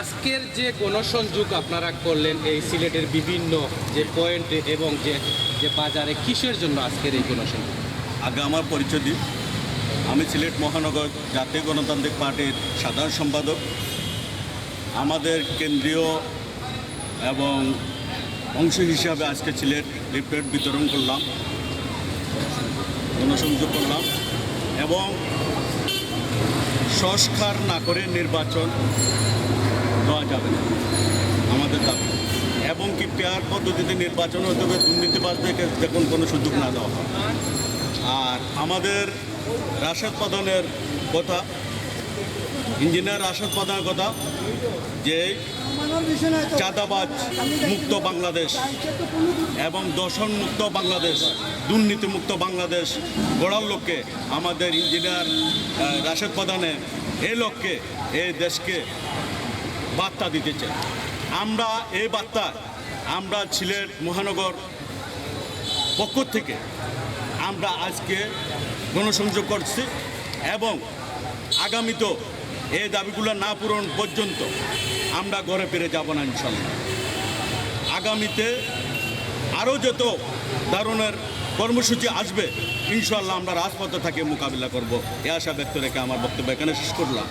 আজকের যে গণসংযোগ আপনারা করলেন এই সিলেটের বিভিন্ন যে পয়েন্ট এবং যে যে বাজারে কিসের জন্য আজকের এই গণসংযোগ? আগে আমার পরিচয় দিই। আমি সিলেট মহানগর জাতীয় গণতান্ত্রিক পার্টির সাধারণ সম্পাদক। আমাদের কেন্দ্রীয় এবং অংশ হিসাবে আজকে সিলেট লিফলেট বিতরণ করলাম, গণসংযোগ করলাম এবং সংস্কার না করে নির্বাচন দেওয়া যাবে না। আমাদের দাবি। এবং কি পেয়ার পদ্ধতিতে নির্বাচন হতে হবে দুর্নীতিবাজদেরকে দেখুন কোনো সুযোগ না দেওয়া হয়। আর আমাদের রাশেদ প্রধানের কথা, ইঞ্জিনিয়ার রাশেদ প্রধানের কথা, যে চাঁদাবাজ মুক্ত বাংলাদেশ এবং দর্শন মুক্ত বাংলাদেশ, দুর্নীতি মুক্ত বাংলাদেশ গড়ার লক্ষ্যে আমাদের ইঞ্জিনিয়ার রাশেদ প্রধানে এই লক্ষ্যে এই দেশকে বার্তা দিতে চাই। আমরা এই বার্তা আমরা সিলেট মহানগর পক্ষ থেকে আমরা আজকে গণসংযোগ করছি এবং আগামীতেও এই দাবিগুলো না পূরণ পর্যন্ত আমরা ঘরে ফিরে যাব না ইনশাল্লাহ। আগামীতে আরও যত ধরনের কর্মসূচি আসবে, ইনশাল্লাহ আমরা রাজপথে থাকে মোকাবিলা করব। এ আশা ব্যক্ত রেখে আমার বক্তব্য এখানে শেষ করলাম।